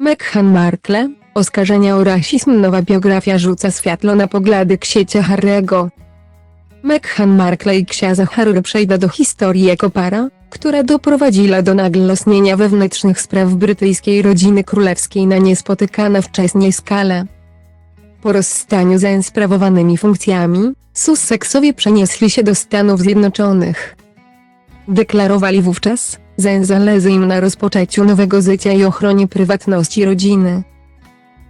Meghan Markle, oskarżenia o rasizm Nowa biografia rzuca światło na poglądy księcia Harry'ego. Meghan Markle i księdza Harry przejdą do historii jako para, która doprowadziła do nagłosnienia wewnętrznych spraw brytyjskiej rodziny królewskiej na niespotykane wcześniej skale. Po rozstaniu z sprawowanymi funkcjami, Sussexowie przenieśli się do Stanów Zjednoczonych. Deklarowali wówczas, zależy im na rozpoczęciu nowego życia i ochronie prywatności rodziny.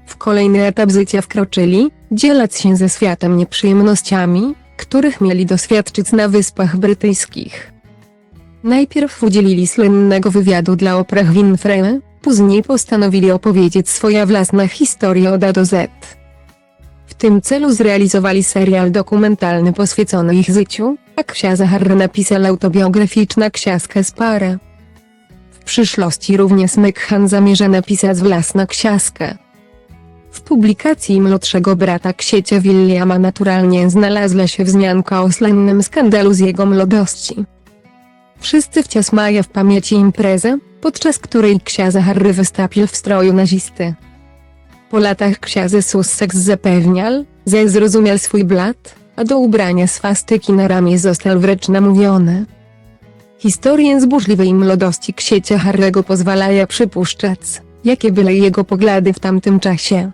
W kolejny etap życia wkroczyli, dzieląc się ze światem nieprzyjemnościami, których mieli doświadczyć na Wyspach Brytyjskich. Najpierw udzielili słynnego wywiadu dla Oprah Winfrey, później postanowili opowiedzieć swoją własną historię od A do Z. W tym celu zrealizowali serial dokumentalny poświęcony ich życiu, a księdza Harry napisał autobiograficzna książkę z parę. Przyszłości również Meghan zamierza napisać własną książkę. W publikacji młodszego brata księcia Williama naturalnie znalazła się wzmianka o słynnym skandalu z jego młodości. Wszyscy wciąż mają w pamięci imprezę, podczas której księdza Harry wystąpił w stroju nazisty. Po latach książę Sussex zapewniał, że zrozumiał swój blat, a do ubrania swastyki na ramię został wręcz namówiony. Historię z burzliwej młodości księcia Harry'ego pozwalają przypuszczać, jakie były jego poglądy w tamtym czasie.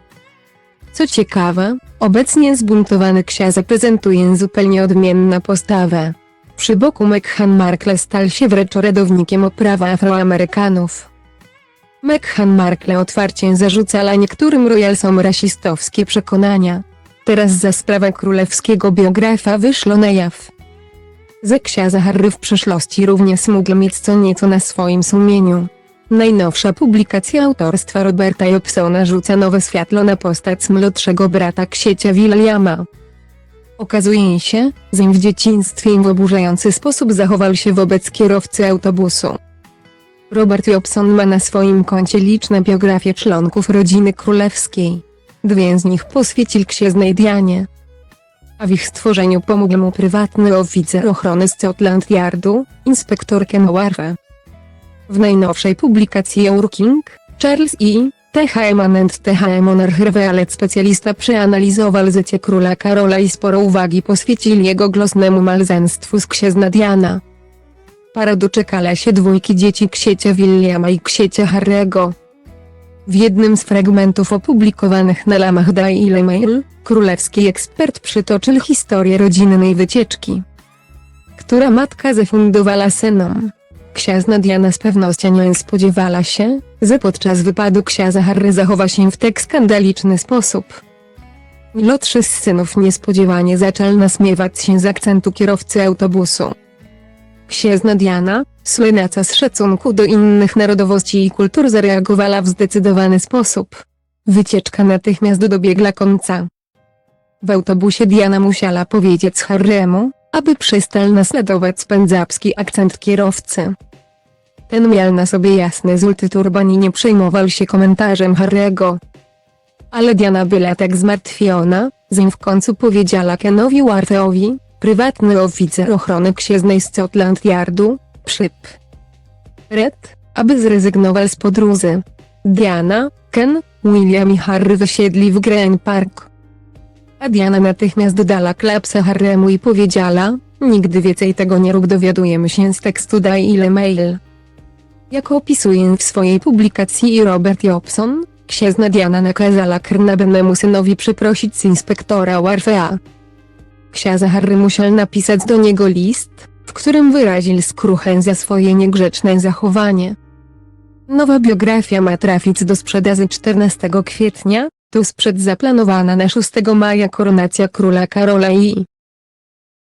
Co ciekawe, obecnie zbuntowany książę prezentuje zupełnie odmienną postawę. Przy boku Meghan Markle stał się wręcz orędownikiem o prawa Afroamerykanów. Meghan Markle otwarcie zarzucała niektórym royalsom rasistowskie przekonania. Teraz za sprawę królewskiego biografa wyszło na jaw. Ze księdza Harry w przeszłości również mógł mieć co nieco na swoim sumieniu. Najnowsza publikacja autorstwa Roberta Jobsona rzuca nowe światło na postać młodszego brata księcia Williama. Okazuje się, że w dzieciństwie w oburzający sposób zachował się wobec kierowcy autobusu. Robert Jobson ma na swoim koncie liczne biografie członków rodziny królewskiej. Dwie z nich poświęcił księżnej Dianie. A w ich stworzeniu pomógł mu prywatny oficer ochrony Scotland Yardu, inspektor Ken Warfe. W najnowszej publikacji Our King, Charles E. THM and THM Monarch Revealed specjalista przeanalizował życie króla Karola i sporo uwagi poświęcił jego glosnemu małżeństwu z księżna Diana. Para doczekała się dwójki dzieci księcia Williama i księcia Harry'ego. W jednym z fragmentów opublikowanych na lamach Daily Mail, królewski ekspert przytoczył historię rodzinnej wycieczki, która matka zafundowała synom. Księżna Diana z pewnością nie spodziewała się, że podczas wypadu księdza Harry zachowa się w tak skandaliczny sposób. Lotrzy z synów niespodziewanie zaczął nasmiewać się z akcentu kierowcy autobusu. Księżna Diana, słynąca z szacunku do innych narodowości i kultur zareagowała w zdecydowany sposób. Wycieczka natychmiast dobiegła końca. W autobusie Diana musiała powiedzieć Harry'emu, aby przestał naśladować spędzabski akcent kierowcy. Ten miał na sobie jasny żółty turban i nie przejmował się komentarzem Harry'ego. Ale Diana była tak zmartwiona, że w końcu powiedziała Kenowi Warfeowi, prywatny oficer ochrony księżnej Scotland Yardu, przyp. Red, aby zrezygnował z podróży. Diana, Ken, William i Harry wysiedli w Green Park. A Diana natychmiast dodała klapsa Harry'emu i powiedziała, nigdy więcej tego nie rób dowiadujemy się z tekstu Daily Mail. Jak opisuje w swojej publikacji Robert Jobson, księżna Diana nakazała krnabennemu synowi przeprosić z inspektora Warfea. Księża Harry musiał napisać do niego list, w którym wyraził skruchę za swoje niegrzeczne zachowanie. Nowa biografia ma trafić do sprzedaży 14 kwietnia, tuż przed zaplanowana na 6 maja koronacja króla Karola i